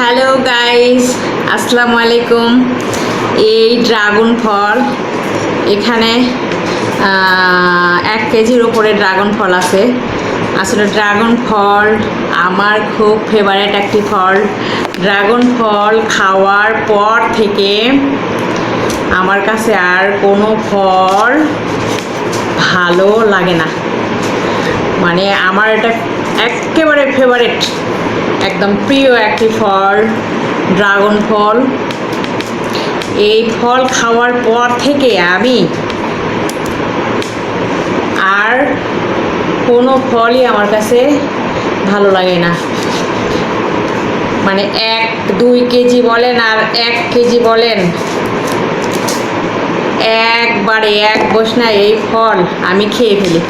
Hello guys আসসালামু আলাইকুম এই ড্রাগন ফল এখানে এক কেজির ওপরে ড্রাগন ফল আছে। আসলে ড্রাগন ফল আমার খুব ফেভারেট একটি ফল। ড্রাগন ফল খাওয়ার পর থেকে আমার কাছে আর কোনো ফল ভালো লাগে না। মানে আমার এটা একেবারে ফেভারেট একদম প্রিয় একটি ফল ড্রাগন ফল। এই ফল খাওয়ার পর থেকে আমি আর কোনো ফলই আমার কাছে ভালো লাগে না। মানে এক, দুই কেজি বলেন আর এক কেজি বলেন, একবারে এক বসনায় এই ফল আমি খেয়ে ফেলি।